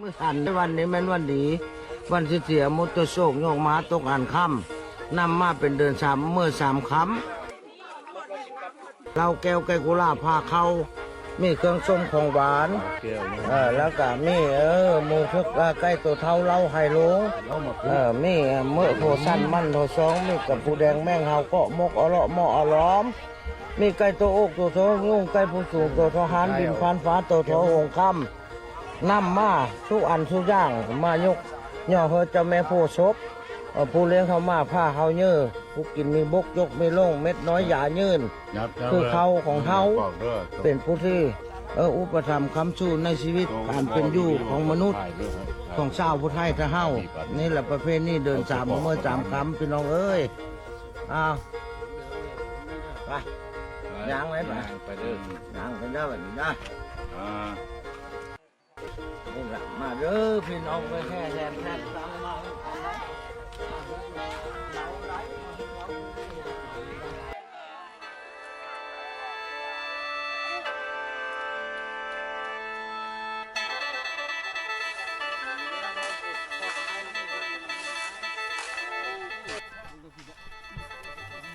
มือสันในวันนี้แม่นวันดี วันที่เสียมุตโตโศกโยกมาตกอ่านค่ำนำมาเป็นเดินสามเมื่อสามคำเราแก้วไก่กุลาพาเข้ามีเครื่องส้มของหวานแก้วนะเออแล้วก็มีเออหมูทึกเอ่อไก่ตัวเท่าเล่าไฮโลงเอามาเอมีเมื่อโทสั้นมันโทสองมีกับผู้แดงแมงเฮาเกาะมกอเลาะหมออล้อม มีไก่ตัวอกตัวโทงูไก่ผู้สูงตัวทหารบินพานฟ้าตัวโทหงคำ นำมาทุกอันทุกอย่างมายกย่อเฮอเจ้าแม่ผู้ศพเอ่อผู้เลี้ยงเขามาผ้าเฮาเยือผู้กินมีบกยกมีโล่งเม็ดน้อยหยายืนยับยับคือเขาของเขาบอกด้อเป็นผู้ที่เอออุปถัมภ์คำสู้ในชีวิตการเป็นอยู่ของมนุษย์ของชาวพุทธไทยทะเฮานี่แหละประเภทนี้เดินสามเมื่อสามคำพี่น้องเอ้ยอ้าวไปย่างไว้ป่ะไปเด้อย่างกันได้แบบนี้นะอ่า นี่แหละมาเด้อพี่น้องไปแค่แทนแทนตังมา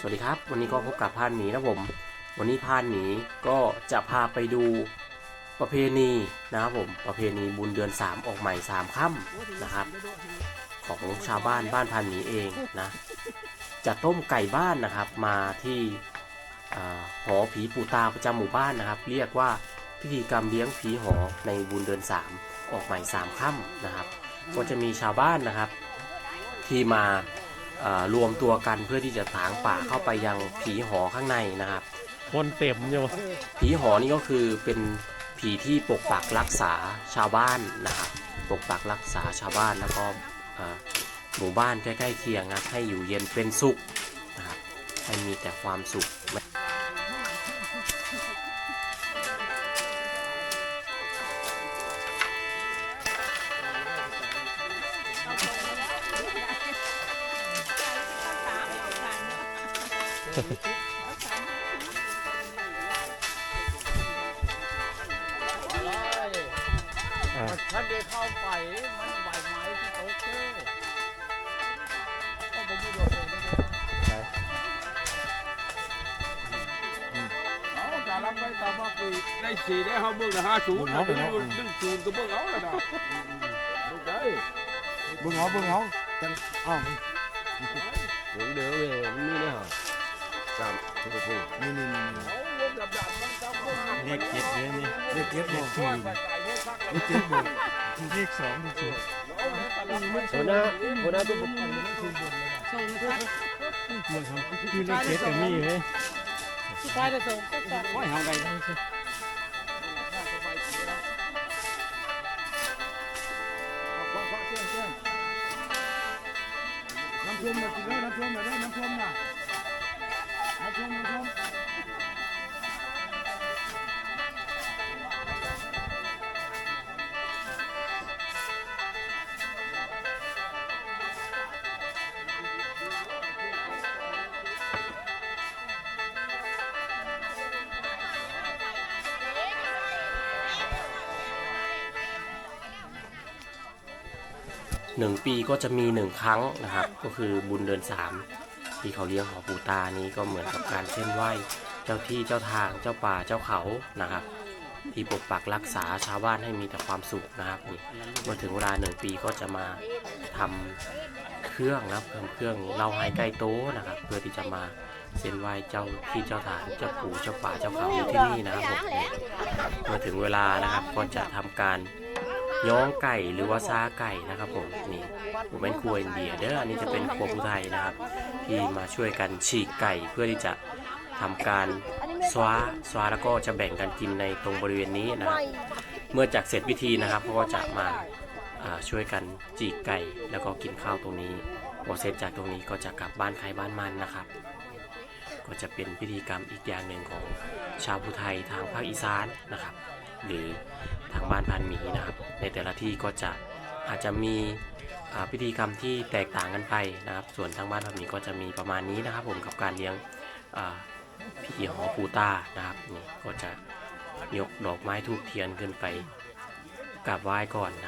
สวัสดีครับ วันนี้ก็พบกับพานหมีนะผม วันนี้พานหมีก็จะพาไปดู ประเพณีนะครับผมประเพณีบุญเดือน 3 ออกใหม่3ค่ำนะครับ ของชาวบ้านบ้านพานหมีเองนะจะต้มไก่บ้านนะครับมาที่เอ่อหอผีปู่ตาประจำหมู่บ้านนะครับ เรียกว่าพิธีกรรมเลี้ยงผีหอในบุญเดือน 3 ออกใหม่3ค่ำนะครับ ก็จะมีชาวบ้านนะครับที่มาเอ่อรวมตัวกันเพื่อที่จะถางป่าเข้าไปยังผีหอข้างในนะครับคนเต็มอยู่ผีหอนี่ก็คือเป็น ผีที่ปกปักรักษาชาวบ้านนะครับปกปักรักษาชาวบ้านแล้วก็หมู่บ้านใกล้ๆเคียงนะให้อยู่เย็นเป็นสุขนะครับให้มีแต่ความสุขอ่ ท่านได้เข้าไปมันใบไม้ที่โอเคก็ไปอยู่ด้วยเลยนะเอาจะรับได้ตามว่าปีได้สี่ได้เขาเบิ่งนะห้าศูนย์นะดึงดึงศูนย์ก็เบิ่งเอาเลยนะดูได้เบิ่งเอาเบิ่งเอาจังอ้าวเดี๋ยวเดี๋ยวมันมีเนี่ยฮะสามทุกคนนี่นี่นี่เอาเรื่องดับๆมันจะเบิ่งเลขเจ็ดเลยนี่เด็กเก็บบ่ว่าใส่ไก่ ให้ซักเด็กเก็บบ่เลขสองถูกสุดหัวหน้าหัวหน้าตัวบุกมันครับคือเลขเจ็ดแต่มีเลยจะส่งก็ไม่ห่างไกลน้ำท่วมมากิแล้วน้ำท่วมมาได้น้ำท่วมน่ะน้ำท่วมน้ำท่วม หนึ่งปีก็จะมีหนึ่งครั้งนะครับ ก็คือบุญเดือนสามที่เขาเลี้ยงหอปูตานี้ก็เหมือนกับการเส้นไหว้เจ้าที่เจ้าทางเจ้าป่าเจ้าเขานะครับ ที่ปกปักรักษาชาวบ้านให้มีแต่ความสุขนะครับนี่เมื่อถึงเวลาหนึ่งปีก็จะมาทำเครื่องนะครับเพิ่มเครื่องเหล่าไฮไก่โต้นะครับ เพื่อที่จะมาเส้นไหว้เจ้าที่เจ้าทางเจ้าปู่เจ้าป่าเจ้าเขาอยู่ที่นี่นะครับผมเมื่อถึงเวลานะครับก็จะทำการ ย้องไก่หรือว่าซาไก่นะครับผมนี่ผมเป็นครัวอินเดียเด้ออันนี้จะเป็นครัวผู้ไทยนะครับ ที่มาช่วยกันฉีกไก่เพื่อที่จะทำการสวาสวาแล้วก็จะแบ่งกันกินในตรงบริเวณนี้นะครับเมื่อจากเสร็จพิธีนะครับเขาก็จะมาช่วยกันจีกไก่แล้วก็กินข้าวตรงนี้พอเสร็จจากตรงนี้ก็จะกลับบ้านใครบ้านมันนะครับ ก็จะเป็นพิธีกรรมอีกอย่างหนึ่งของชาวพุไทยทางภาคอีสานนะครับ หรือางบ้านพันหมีนะครับ ในแต่ละที่ก็จะอาจจะมีพิธีกรรมที่แตกต่างกันไปนะครับ ส่วนทางบ้านพันหมีก็จะมีประมาณนี้นะครับ ผมกับการเลี้ยงอ่าผีหอปูตานะครับนี่ก็จะยกดอกไม้ทูบเทียนขึ้นไปกราบไหว้ก่อนนะ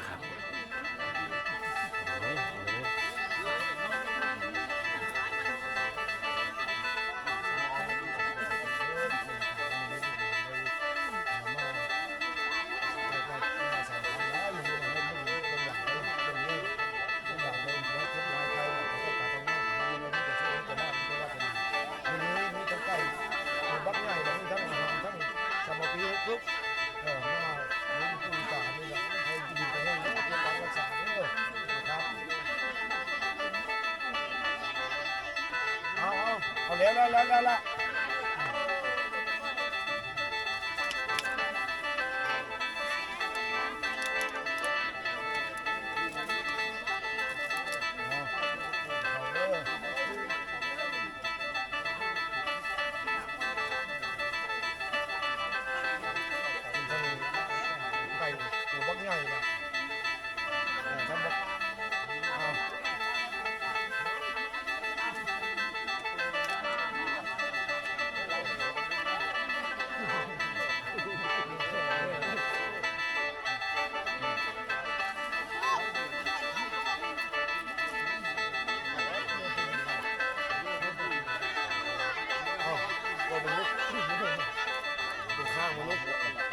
ครับแล้ว ตัวมนุษย์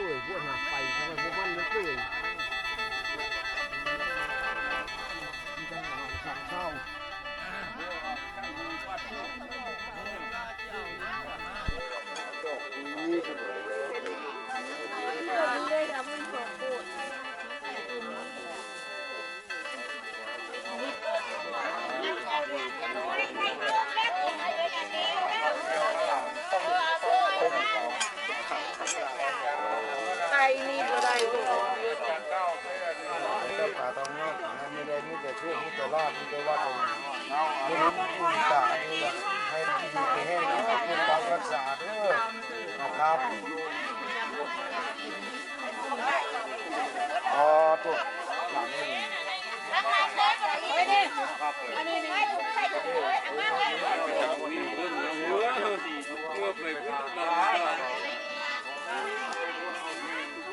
เปื่อยพวกหักไปทำไมพวกมันมันเปื่อยมีปัญหาสั่งเข้าไว่าบมีแต่ว่าตรงนี้มีตานี่แหละให้อยู่ให้งนะครับคุณการรักษาเด้อนะครับอ๋อตัวหลังนี่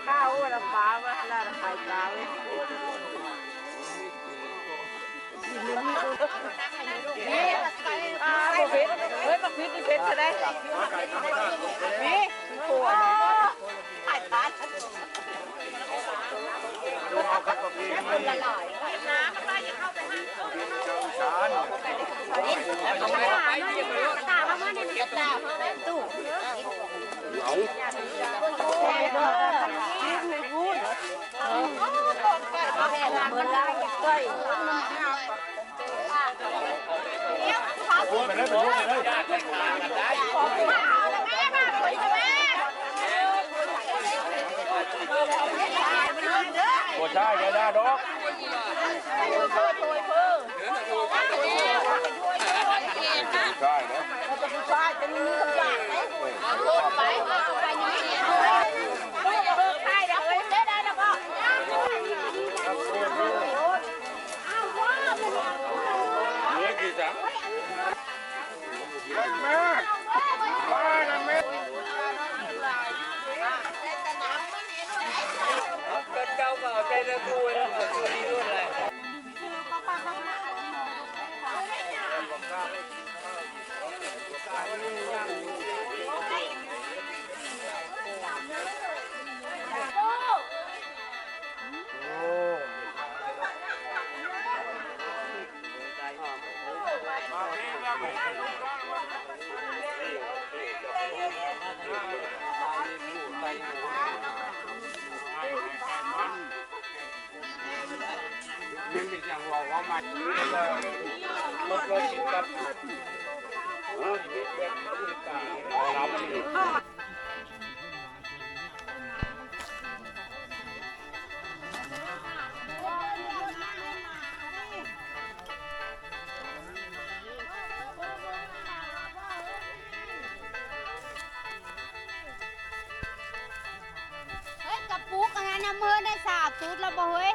ข้าวละฟ้าว่าละไข่ปลาเว้ย อ่าบ่เผ็ดเฮ้ยบักพริกนี่เผ็ดซะได้นี่ขวดไข่ปลาโอ้ เป็นอย่างว่าว่ามันลดลดกินกับรับมันอีกเฮ้ยกระปุกอันนั้นนะมือได้สามตูดแล้วบ่เฮ้ย